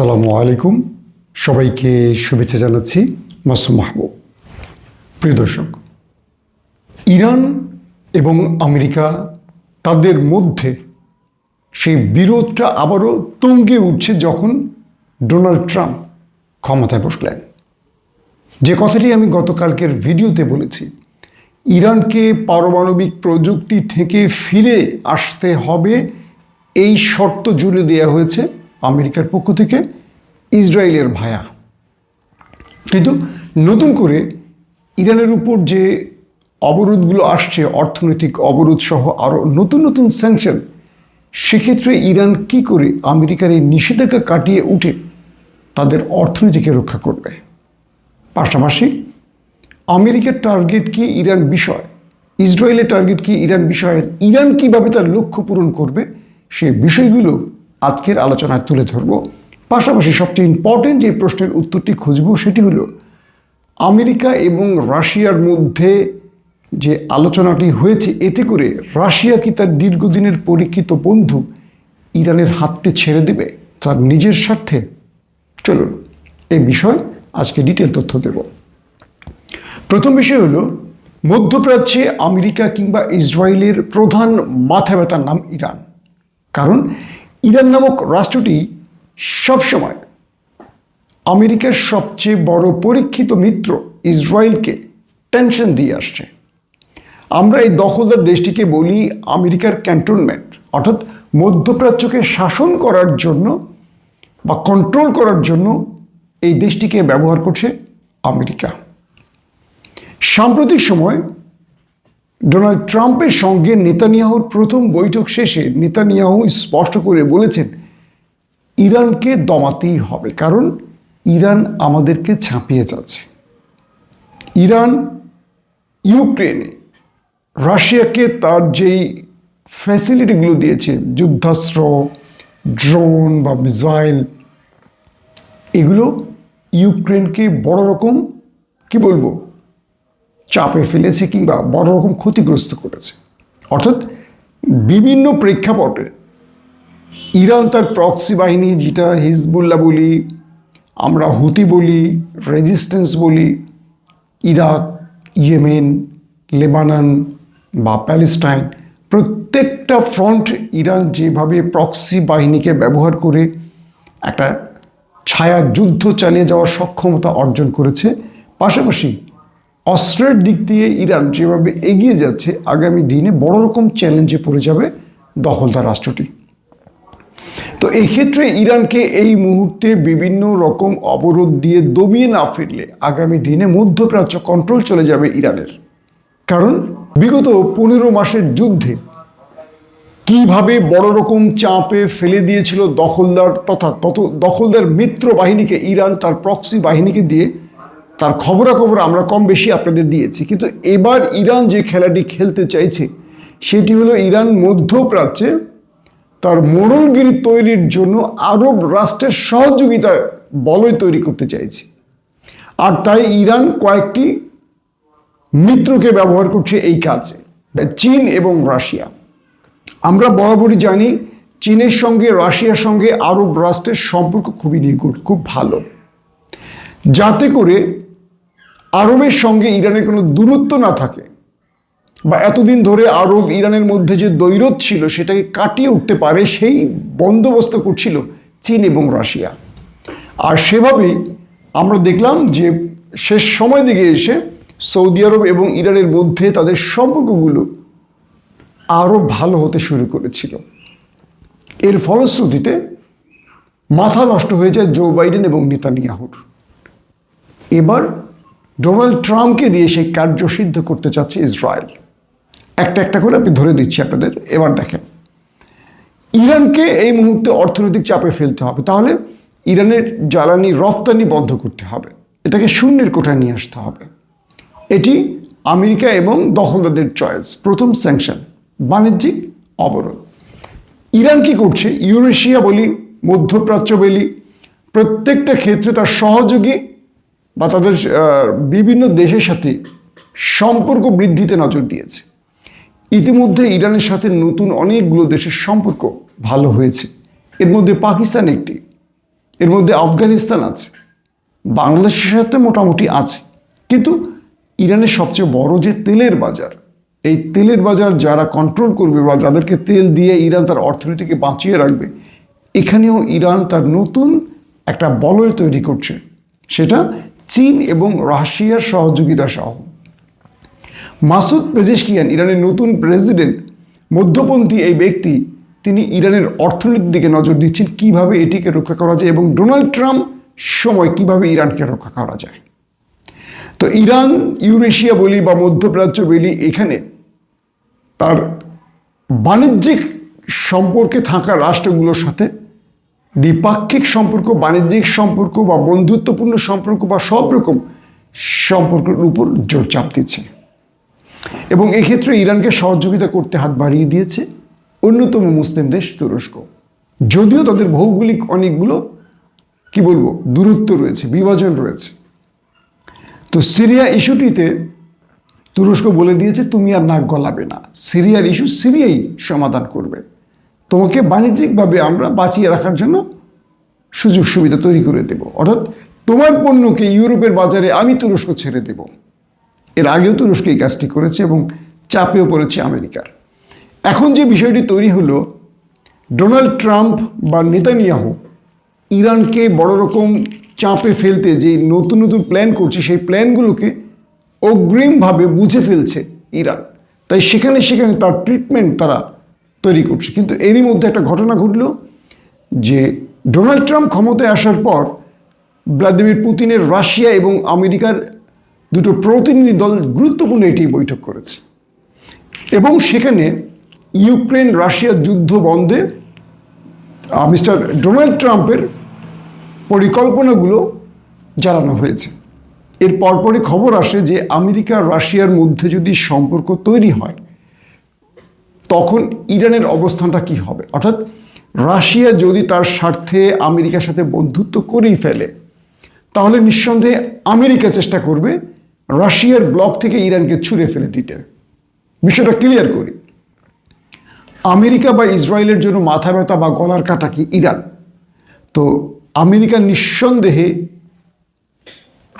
আসসালামু আলাইকুম। সবাইকে শুভেচ্ছা জানাচ্ছি মাসুম মাহবুব। প্রিয় দর্শক, ইরান এবং আমেরিকা তাদের মধ্যে সেই বিরোধটা আবারও তুঙ্গে উঠছে যখন ডোনাল্ড ট্রাম্প ক্ষমতায় বসলেন। যে কথাটি আমি গতকালকের ভিডিওতে বলেছি, ইরানকে পারমাণবিক প্রযুক্তি থেকে ফিরে আসতে হবে, এই শর্ত জুড়ে দেওয়া হয়েছে। আমেরিকার পক্ষ থেকে ইসরায়েলের ভায়া। কিন্তু নতুন করে ইরানের উপর যে অবরোধগুলো আসছে, অর্থনৈতিক অবরোধ সহ আরও নতুন নতুন স্যাংশন সেক্ষেত্রে ইরান কি করে আমেরিকার এই নিষেধাজ্ঞা কাটিয়ে উঠে তাদের অর্থনীতিকে রক্ষা করবে? পাশাপাশি আমেরিকার টার্গেট কি ইরান বিষয়? ইসরায়েলের টার্গেট কি ইরান বিষয়ের? ইরান কীভাবে তার লক্ষ্য পূরণ করবে? সে বিষয়গুলো আজকের আলোচনায় তুলে ধরব। পাশাপাশি সবচেয়ে ইম্পর্টেন্ট যে প্রশ্নের উত্তরটি খুঁজব সেটি হলো, আমেরিকা এবং রাশিয়ার মধ্যে যে আলোচনাটি হয়েছে, এতে করে রাশিয়া কি তার দীর্ঘদিনের পরীক্ষিত বন্ধু ইরানের হাতটি ছেড়ে দেবে তার নিজের স্বার্থে? চলুন এই বিষয় আজকে ডিটেল তথ্য দেব। প্রথম বিষয় হলো, মধ্যপ্রাচ্যে আমেরিকা কিংবা ইসরায়েলের প্রধান মাথা ব্যথার নাম ইরান। কারণ ইরান নামক রাষ্ট্রটি সবসময় আমেরিকার সবচেয়ে বড় পরীক্ষিত মিত্র ইসরায়েলকে টেনশন দিয়ে আসছে। আমরা এই দখলদার দেশটিকে বলি আমেরিকার ক্যান্টনমেন্ট অর্থাৎ মধ্যপ্রাচ্যকে শাসন করার জন্য বা কন্ট্রোল করার জন্য এই দেশটিকে ব্যবহার করছে আমেরিকা। সাম্প্রতিক সময় ডোনাল্ড ট্রাম্পের সঙ্গে নেতানিয়াহুর প্রথম বৈঠক শেষে নেতানিয়াহু স্পষ্ট করে বলেছেন, ইরানকে দমাতেই হবে, কারণ ইরান আমাদেরকে ছাপিয়ে যাচ্ছে। ইরান, ইউক্রেনে রাশিয়াকে তার যেই ফ্যাসিলিটিগুলো দিয়েছে, যুদ্ধাস্ত্র, ড্রোন বা মিসাইল, এগুলো ইউক্রেনকে বড় রকম, কি বলব চাপে ফেলেছে কিংবা বড় রকম ক্ষতিগ্রস্ত করেছে। অর্থাৎ বিভিন্ন প্রেক্ষাপটে ইরান তার প্রক্সি বাহিনী, যেটা হিজবুল্লাহ বলি, আমরা হুতি বলি রেজিস্ট্যান্স বলি, ইরাক, ইয়েমেন, লেবানন বা প্যালেস্টাইন, প্রত্যেকটা ফ্রন্ট ইরান যেভাবে প্রক্সি বাহিনীকে ব্যবহার করে একটা ছায়া যুদ্ধ চালিয়ে যাওয়ার সক্ষমতা অর্জন করেছে, পাশাপাশি অস্ত্রের দিক দিয়ে ইরান যেভাবে এগিয়ে যাচ্ছে, আগামী দিনে বড় রকম চ্যালেঞ্জে পড়ে যাবে দখলদার রাষ্ট্রটি। তো এই ক্ষেত্রে ইরানকে এই মুহূর্তে বিভিন্ন রকম অবরোধ দিয়ে দমিয়ে না ফিরলে আগামী দিনে মধ্যপ্রাচ্য কন্ট্রোল চলে যাবে ইরানের। কারণ বিগত পনেরো মাসের যুদ্ধে কীভাবে বড় রকম চাপে ফেলে দিয়েছিল দখলদার তথা তত দখলদার মিত্র বাহিনীকে ইরান তার প্রক্সি বাহিনীকে দিয়ে তার খবরাখবর আমরা কম বেশি আপনাদের দিয়েছি। কিন্তু এবার ইরান যে খেলাটি খেলতে চাইছে, সেটি হলো ইরান মধ্যপ্রাচ্যে তার মোড়লগিরি তৈরির জন্য আরব রাষ্ট্রের সহযোগিতা বলয় তৈরি করতে চাইছে। আর তাই ইরান কয়েকটি মিত্রকে ব্যবহার করছে এই কাজে চীন এবং রাশিয়া। আমরা বরাবরই জানি, চীনের সঙ্গে রাশিয়ার সঙ্গে আরব রাষ্ট্রের সম্পর্ক খুবই নিকট খুব ভালো। যাতে করে আরবের সঙ্গে ইরানের কোনো দূরত্ব না থাকে বা এতদিন ধরে আরব ইরানের মধ্যে যে দৈরত ছিল সেটাকে কাটিয়ে উঠতে পারে সেই বন্দোবস্ত করছিল চীন এবং রাশিয়া। আর সেভাবেই আমরা দেখলাম যে শেষ সময় দিকে এসে সৌদি আরব এবং ইরানের মধ্যে তাদের সম্পর্কগুলো আরও ভালো হতে শুরু করেছিল। এর ফলশ্রুতিতে মাথা নষ্ট হয়ে যায় জো বাইডেন এবং নেতানিয়াহুর। এবার ডোনাল্ড ট্রাম্পকে দিয়ে সেই কার্য সিদ্ধ করতে চাচ্ছে ইসরায়েল। একটা একটা করে আমি ধরে দিচ্ছি আপনাদের। এবার দেখেন, ইরানকে এই মুহূর্তে অর্থনৈতিক চাপে ফেলতে হবে। তাহলে ইরানের জ্বালানি রফতানি বন্ধ করতে হবে। এটাকে শূন্যের কোঠায় নিয়ে আসতে হবে। এটি আমেরিকা এবং দখলদারদের চয়েস। প্রথম স্যাংশন বাণিজ্যিক অবরোধ। ইরান কি করছে? ইউরেশিয়া বলি, মধ্যপ্রাচ্য বলি, প্রত্যেকটা ক্ষেত্রে তার সহযোগী বা তাদের বিভিন্ন দেশের সাথে সম্পর্ক বৃদ্ধিতে নজর দিয়েছে। ইতিমধ্যে ইরানের সাথে নতুন অনেকগুলো দেশের সম্পর্ক ভালো হয়েছে। এর মধ্যে পাকিস্তান একটি, এর মধ্যে আফগানিস্তান আছে, বাংলাদেশের সাথে মোটামুটি আছে। কিন্তু ইরানের সবচেয়ে বড় যে তেলের বাজার, এই তেলের বাজার যারা কন্ট্রোল করবে বা যাদেরকে তেল দিয়ে ইরান তার অর্থনীতিকে বাঁচিয়ে রাখবে, এখানেও ইরান তার নতুন একটা বলয় তৈরি করছে। সেটা চীন এবং রাশিয়ার সহযোগিতা সহ। মাসুদ পেজেশকিয়ান, ইরানের নতুন প্রেসিডেন্ট, মধ্যপন্থী এই ব্যক্তি, তিনি ইরানের অর্থনীতির দিকে নজর দিচ্ছেন, কীভাবে এটিকে রক্ষা করা যায় এবং ডোনাল্ড ট্রাম্প সময় কীভাবে ইরানকে রক্ষা করা যায়। তো ইরান, ইউরেশিয়া বলি বা মধ্যপ্রাচ্য বলি, এখানে তার বাণিজ্যিক সম্পর্কে থাকা রাষ্ট্রগুলোর সাথে দ্বিপাক্ষিক সম্পর্ক, বাণিজ্যিক সম্পর্ক বা বন্ধুত্বপূর্ণ সম্পর্ক বা সব রকম সম্পর্কের উপর জোর চাপ দিচ্ছে। এবং এক্ষেত্রে ইরানকে সহযোগিতা করতে হাত বাড়িয়ে দিয়েছে অন্যতম মুসলিম দেশ তুরস্ক। যদিও তাদের ভৌগোলিক অনেকগুলো, কি বলব, দূরত্ব রয়েছে, বিভাজন রয়েছে। তো সিরিয়া ইস্যুটিতে তুরস্ক বলে দিয়েছে, তুমি আর নাক গলাবে না। সিরিয়ার ইস্যু সিরিয়াই সমাধান করবে। তোমাকে বাণিজ্যিকভাবে আমরা বাঁচিয়ে রাখার জন্য সুযোগ সুবিধা তৈরি করে দেব। অর্থাৎ তোমার পণ্যকে ইউরোপের বাজারে আমি তুরস্ক ছেড়ে দেব। এর আগেও তুরস্ক এই কাজটি করেছে এবং চাপেও পড়েছে আমেরিকার। এখন যে বিষয়টি তৈরি হলো, ডোনাল্ড ট্রাম্প বা নেতানিয়াহু ইরানকে বড় রকম চাপে ফেলতে যে নতুন নতুন প্ল্যান করছে, সেই প্ল্যানগুলোকে অগ্রিমভাবে বুঝে ফেলছে ইরান। তাই সেখানে সেখানে তার ট্রিটমেন্ট তারা তৈরি করছে। কিন্তু এরই মধ্যে একটা ঘটনা ঘটল যে ডোনাল্ড ট্রাম্প ক্ষমতায় আসার পর ভ্লাদিমির পুতিনের রাশিয়া এবং আমেরিকার দুটো প্রতিনিধি দল গুরুত্বপূর্ণ এটি বৈঠক করেছে। এবং সেখানে ইউক্রেন রাশিয়ার যুদ্ধ বন্ধে মিস্টার ডোনাল্ড ট্রাম্পের পরিকল্পনাগুলো জানানো হয়েছে। এর পরপরই খবর আসে যে আমেরিকা রাশিয়ার মধ্যে যদি সম্পর্ক তৈরি হয় তখন ইরানের অবস্থানটা কি হবে? অর্থাৎ রাশিয়া যদি তার স্বার্থে আমেরিকার সাথে বন্ধুত্ব করেই ফেলে, তাহলে নিঃসন্দেহে আমেরিকা চেষ্টা করবে রাশিয়ার ব্লক থেকে ইরানকে ছুঁড়ে ফেলে দিতে। বিষয়টা ক্লিয়ার করি। আমেরিকা বা ইসরায়েলের জন্য মাথা ব্যথা বা গলার কাটা কি ইরান? তো আমেরিকা নিঃসন্দেহে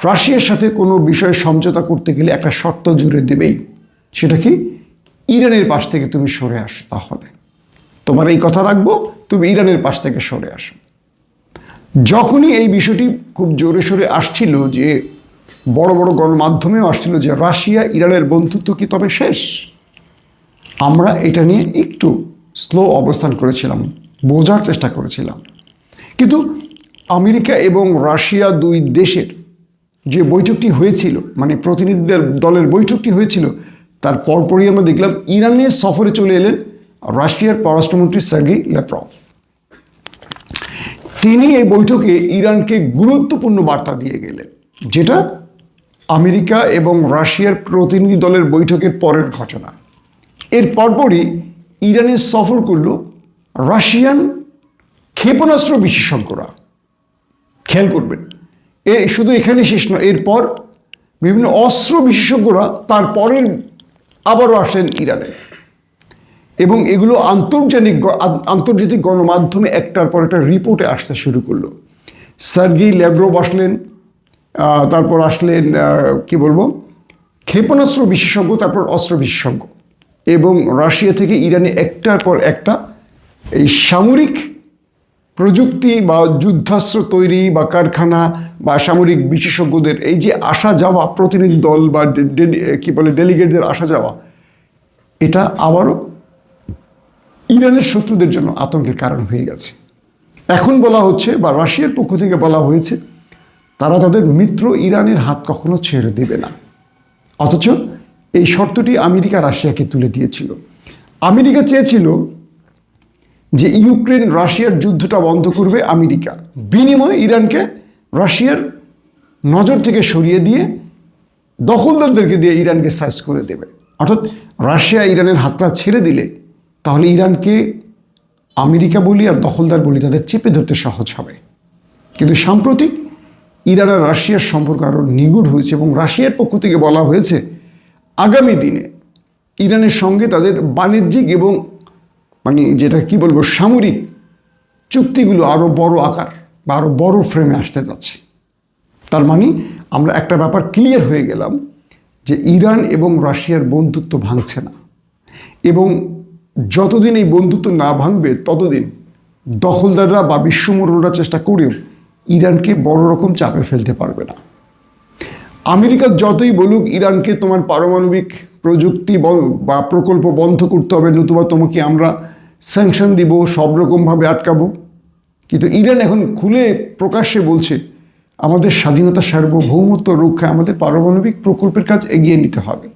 রাশিয়ার সাথে কোনো বিষয়ে সমঝোতা করতে গেলে একটা শর্ত জুড়ে দেবেই। সেটা কি? ইরানের পাশ থেকে তুমি সরে আসো তাহলে। তোমার এই কথা রাখব, তুমি ইরানের পাশ থেকে সরে আসো। যখনই এই বিষয়টি খুব জোরে সোরে আসছিল যে, বড় বড় গণমাধ্যমেও আসছিল যে, রাশিয়া, ইরানের বন্ধুত্ব কি তবে শেষ? আমরা এটা নিয়ে একটু স্লো অবস্থান করেছিলাম, বোঝার চেষ্টা করেছিলাম। কিন্তু আমেরিকা এবং রাশিয়া দুই দেশের যে বৈঠকটি হয়েছিল মানে প্রতিনিধিদের দলের বৈঠকটি হয়েছিল তার পরপরই আমরা দেখলাম ইরানের সফরে চলে এলেন রাশিয়ার পররাষ্ট্রমন্ত্রী সার্গি লেপ্রভ তিনি এই বৈঠকে ইরানকে গুরুত্বপূর্ণ বার্তা দিয়ে গেলেন, যেটা আমেরিকা এবং রাশিয়ার প্রতিনিধি দলের বৈঠকের পরের ঘটনা। এর পরপরই ইরানে সফর করল রাশিয়ান ক্ষেপণাস্ত্র বিশেষজ্ঞরা। খেয়াল করবেন, এ শুধু এখানে শেষ নয়, এরপর বিভিন্ন অস্ত্র বিশেষজ্ঞরা তারপরের আবারও আসেন ইরানে। এবং এগুলো আন্তর্জাতিক আন্তর্জাতিক গণমাধ্যমে একটার পর একটা রিপোর্টে আসতে শুরু করল। সার্গি ল্যাভরভ আসলেন তারপর আসলেন কি বলব? ক্ষেপণাস্ত্র বিশেষজ্ঞ, তারপর অস্ত্র বিশেষজ্ঞ। এবং রাশিয়া থেকে ইরানে একটার পর একটা এই সামরিক প্রযুক্তি বা যুদ্ধাস্ত্র তৈরি বা কারখানা বা সামরিক বিশেষজ্ঞদের এই যে আসা যাওয়া, প্রতিনিধি দল বা কি বলে, ডেলিগেটদের আসা যাওয়া, এটা আবারও ইরানের শত্রুদের জন্য আতঙ্কের কারণ হয়ে গেছে। এখন বলা হচ্ছে বা রাশিয়ার পক্ষ থেকে বলা হয়েছে, তারা তাদের মিত্র ইরানের হাত কখনো ছেড়ে দেবে না। অথচ এই শর্তটি আমেরিকা রাশিয়াকে তুলে দিয়েছিল। আমেরিকা চেয়েছিল যে ইউক্রেন রাশিয়ার যুদ্ধটা বন্ধ করবে আমেরিকা। বিনিময়ে ইরানকে রাশিয়ার নজর থেকে সরিয়ে দিয়ে দখলদারদেরকে দিয়ে ইরানকে সাইজ করে দেবে। অর্থাৎ রাশিয়া ইরানের হাতটা ছেড়ে দিলে তাহলে ইরানকে আমেরিকা বলি আর দখলদার বলি তাদের চেপে ধরতে সহজ হবে। কিন্তু সাম্প্রতিক ইরান আর রাশিয়ার সম্পর্ক আরও নিগুড় হয়েছে এবং রাশিয়ার পক্ষ থেকে বলা হয়েছে, আগামী দিনে ইরানের সঙ্গে তাদের বাণিজ্যিক এবং মানে যেটা কি বলব, সামরিক চুক্তিগুলো আরও বড় আকার বা আরও বড় ফ্রেমে আসতে যাচ্ছে। তার মানে আমরা একটা ব্যাপার ক্লিয়ার হয়ে গেলাম যে ইরান এবং রাশিয়ার বন্ধুত্ব ভাঙছে না। এবং যতদিন এই বন্ধুত্ব না ভাঙবে, ততদিন দখলদাররা বা বিশ্বমোড়লরা চেষ্টা করেও ইরানকে বড় রকম চাপে ফেলতে পারবে না। আমেরিকা যতই বলুক, ইরানকে তোমার পারমাণবিক প্রযুক্তি ব- প্রকল্প বন্ধ করতে হবে, নতুবা তোমাকে আমরা স্যাংশন দিব, সব রকমভাবে আটকাবো। কিন্তু ইরান এখন খুলে প্রকাশ্যে বলছে, আমাদের স্বাধীনতা সার্বভৌমত্ব রক্ষায় আমাদের পারমাণবিক প্রকল্পের কাজ এগিয়ে নিতে হবে।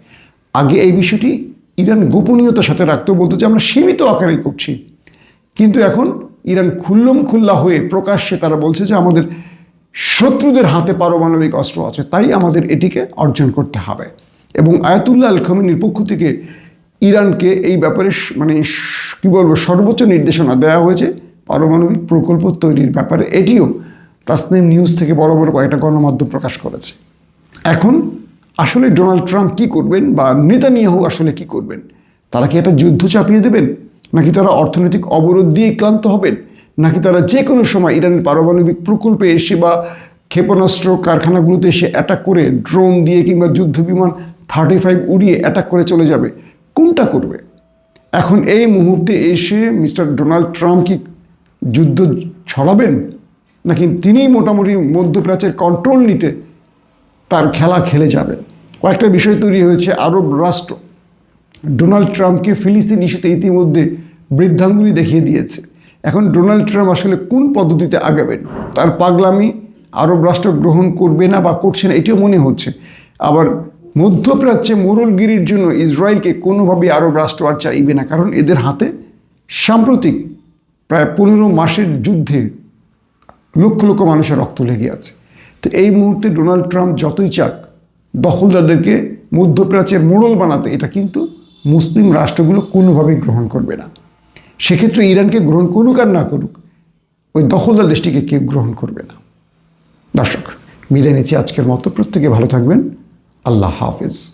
আগে এই বিষয়টি ইরান গোপনীয়তার সাথে রাখতে বলতো যে, আমরা সীমিত আকারে করছি। কিন্তু এখন ইরান খুল্লম খুল্লা হয়ে প্রকাশ্যে তারা বলছে যে, আমাদের শত্রুদের হাতে পারমাণবিক অস্ত্র আছে, তাই আমাদের এটিকে অর্জন করতে হবে। এবং আয়াতুল্লাহ আল খমিনীর পক্ষ থেকে ইরানকে এই ব্যাপারে মানে কী বলব, সর্বোচ্চ নির্দেশনা দেওয়া হয়েছে। পারমাণবিক প্রকল্প তৈরির ব্যাপারে এটিও তাসনিম নিউজ থেকে বড় বড় কয়েকটা গণমাধ্যম প্রকাশ করেছে। এখন আসলে ডোনাল্ড ট্রাম্প কি করবেন বা নেতানিয়াহু আসলে কি করবেন? তারা কি একটা যুদ্ধ চাপিয়ে দেবেন? নাকি তারা অর্থনৈতিক অবরোধ দিয়ে ক্লান্ত হবেন? নাকি তারা যে কোনো সময় ইরানের পারমাণবিক প্রকল্পে এসে বা ক্ষেপণাস্ত্র কারখানাগুলোতে এসে অ্যাটাক করে ড্রোন দিয়ে কিংবা যুদ্ধ বিমান থার্টি ফাইভ উড়িয়ে অ্যাটাক করে চলে যাবে। কোনটা করবে? এখন এই মুহূর্তে এসে মিস্টার ডোনাল্ড ট্রাম্প কি যুদ্ধ ছড়াবেন? নাকি তিনিই মোটামুটি মধ্যপ্রাচ্যের কন্ট্রোল নিতে তার খেলা খেলে যাবেন? কয়েকটা বিষয় তৈরি হয়েছে আরব রাষ্ট্র। ডোনাল্ড ট্রাম্পকে ফিলিস্তিন ইস্যুতে ইতিমধ্যে বৃদ্ধাঙ্গুলি দেখিয়ে দিয়েছে। এখন ডোনাল্ড ট্রাম্প আসলে কোন পদ্ধতিতে আগাবেন? তার পাগলামি আরব রাষ্ট্র গ্রহণ করবে না বা করছে না, এটিও মনে হচ্ছে। আবার মধ্যপ্রাচ্যে মোরলগিরির জন্য ইসরায়েলকে কোনোভাবে আরব রাষ্ট্র আর চাইবে না, কারণ এদের হাতে সাম্প্রতিক প্রায় পনেরো মাসের যুদ্ধে লক্ষ লক্ষ মানুষের রক্ত লেগে আছে। তো এই মুহূর্তে ডোনাল্ড ট্রাম্প যতই চাক, দখলদারদেরকে মধ্যপ্রাচ্যের মোড়ল বানাতে, এটা কিন্তু মুসলিম রাষ্ট্রগুলো কোনোভাবেই গ্রহণ করবে না। সেক্ষেত্রে ইরানকে গ্রহণ করুক আর না করুক, ওই দখলদার দেশটিকে কেউ গ্রহণ করবে না। দর্শক মিলে নিচ্ছি আজকের মতো। প্রত্যেকে ভালো থাকবেন। আল্লাহ হাফেজ।